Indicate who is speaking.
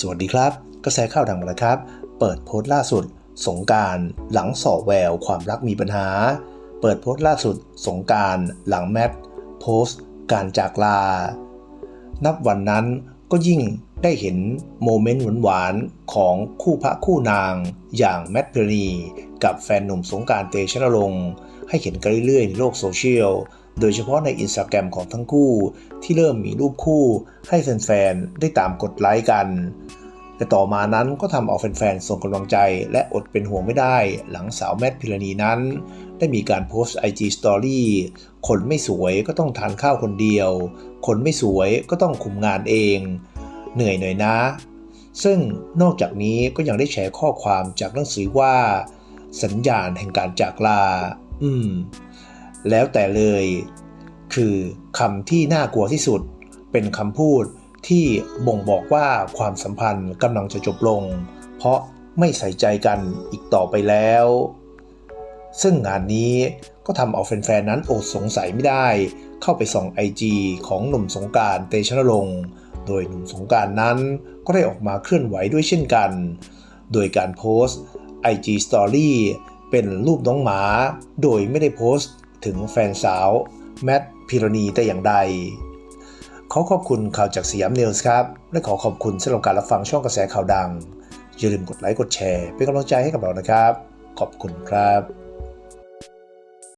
Speaker 1: สวัสดีครับ กระแสข่าวดังมาแล้วครับ เปิดโพสต์ล่าสุด สงการหลังสอแวว ความรักมีปัญหา เปิดโพสต์ล่าสุด สงการหลังแมทโพสต์ การจากลา นับวันนั้นก็ยิ่ง ได้เห็นโมเมนต์หวานๆของคู่พระคู่นาง อย่างแมทเพลนีกับแฟนหนุ่มสงการเตชะนรงค์ให้เห็นกันเรื่อยๆในโลกโซเชียล โดยเฉพาะในอินสตาแกรมของทั้งคู่ ที่เริ่มมีรูปคู่ให้แฟนๆ ได้ตามกดไลค์กัน แต่ต่อมานั้นก็ทำเอาแฟนๆ ส่งกำลังใจและอดเป็นห่วงไม่ได้หลังสาวแมทพิรณีนั้น ได้มีการโพสต์ IG Story คนไม่สวยก็ต้องทานข้าวคนเดียว คนไม่สวยก็ต้องคุมงานเอง เหนื่อยหน่อยนะ ซึ่งนอกจากนี้ก็ยังได้แชร์ข้อความจากหนังสือว่า สัญญาณแห่งการจากลา อืม แล้วแต่เลย คือคำที่น่ากลัวที่สุด เป็นคำพูดที่บ่งบอกว่าความสัมพันธ์กำลังจะจบลง เพราะไม่ใส่ใจกันอีกต่อไปแล้ว ซึ่งงานนี้ก็ทำเอาแฟนๆนั้นอดสงสัยไม่ได้ เข้าไปส่อง IG ของหนุ่มสงการเตชะนรงค์ โดยหนุ่มสงการนั้นก็ได้ออกมาเคลื่อนไหวด้วยเช่นกัน โดยการโพสต์ IG Story เป็นรูปน้องหมา โดยไม่ได้โพสต์ถึงแฟนสาว แมทพิรณีแต่อย่างใด ขอขอบคุณข่าวจากสยามเน w ส์ครับ และขอขอบคุณสำหรับการรับฟังช่องกระแสข่าวดัง อย่าลืมกดไลค์กดแชร์ เป็นกำลังใจให้กับเรานะครับ ขอบคุณครับ